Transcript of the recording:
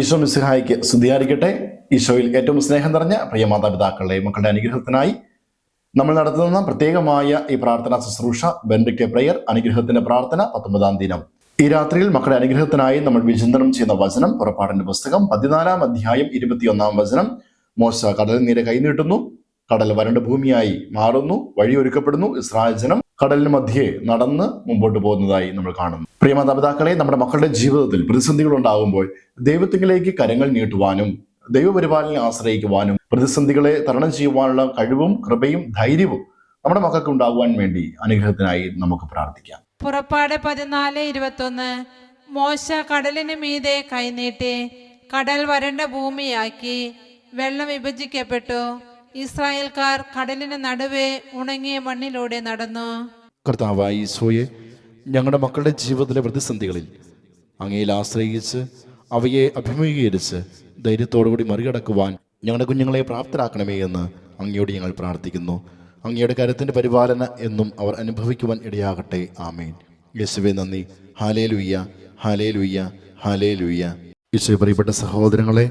ഈശോ മിസ്ഹായിക്ക് സ്തുതിയായിരിക്കട്ടെ. ഈശോയിൽ ഏറ്റവും സ്നേഹം നിറഞ്ഞ പ്രിയ മാതാപിതാക്കളുടെ മക്കളുടെ അനുഗ്രഹത്തിനായി നമ്മൾ നടത്തുന്ന പ്രത്യേകമായ ഈ പ്രാർത്ഥനാ ശുശ്രൂഷ ബെൻഡിക്റ്റ് പ്രയർ അനുഗ്രഹത്തിന്റെ പ്രാർത്ഥന പത്തൊമ്പതാം ദിനം. ഈ രാത്രിയിൽ മക്കളുടെ അനുഗ്രഹത്തിനായി നമ്മൾ വിചിന്തനം ചെയ്യുന്ന വചനം പുറപ്പാടിന്റെ പുസ്തകം പതിനാലാം അധ്യായം ഇരുപത്തിയൊന്നാം വചനം മോശ കടലിൽ നീരെ കൈനീട്ടുന്നു. കടൽ വരണ്ട ഭൂമിയായി മാറുന്നു വഴിയൊരുക്കപ്പെടുന്നു. ഇസ്രായേൽ ജനം കടലിന് മധ്യേ നടന്ന് മുമ്പോട്ട് പോകുന്നതായി നമ്മൾ കാണുന്നു. പ്രിയ മാതാപിതാക്കളെ നമ്മുടെ മക്കളുടെ ജീവിതത്തിൽ പ്രതിസന്ധികൾ ഉണ്ടാകുമ്പോൾ ദൈവത്തിലേക്ക് കരങ്ങൾ നീട്ടുവാനും ദൈവപരിപാലനെ ആശ്രയിക്കുവാനും പ്രതിസന്ധികളെ തരണം ചെയ്യുവാനുള്ള കഴിവും കൃപയും ധൈര്യവും നമ്മുടെ മക്കൾക്ക് ഉണ്ടാകുവാൻ വേണ്ടി അനുഗ്രഹത്തിനായി നമുക്ക് പ്രാർത്ഥിക്കാം. പുറപ്പാട് പതിനാല് ഇരുപത്തൊന്ന് മോശ കടലിന് മീതെ കൈനീട്ടി കടൽ വരണ്ട ഭൂമിയാക്കി വെള്ളം വിഭജിക്കപ്പെട്ടു. ഇസ്രായേൽക്കാർ കടലിന് നടുവേ ഉണങ്ങിയ മണ്ണിലൂടെ നടന്നു. കർത്താവായി ഈശോയെ ഞങ്ങളുടെ മക്കളുടെ ജീവിതത്തിലെ പ്രതിസന്ധികളിൽ അങ്ങയിൽ ആശ്രയിച്ച് അവയെ അഭിമുഖീകരിച്ച് ധൈര്യത്തോടുകൂടി മറികടക്കുവാൻ ഞങ്ങളുടെ കുഞ്ഞുങ്ങളെ പ്രാപ്തരാക്കണമേ എന്ന് അങ്ങയോട് ഞങ്ങൾ പ്രാർത്ഥിക്കുന്നു. അങ്ങയുടെ കരുത്തിന്റെ പരിപാലന എന്നും അവർ അനുഭവിക്കുവാൻ ഇടയാകട്ടെ. ആമേൻ. യേശുവെ നന്ദി. ഹാലേ ലുയ്യ ഹാലേ ലുയ്യ ഹാലേ ലുയ്യ യേശുവെ പ്രിയപ്പെട്ട സഹോദരങ്ങളെ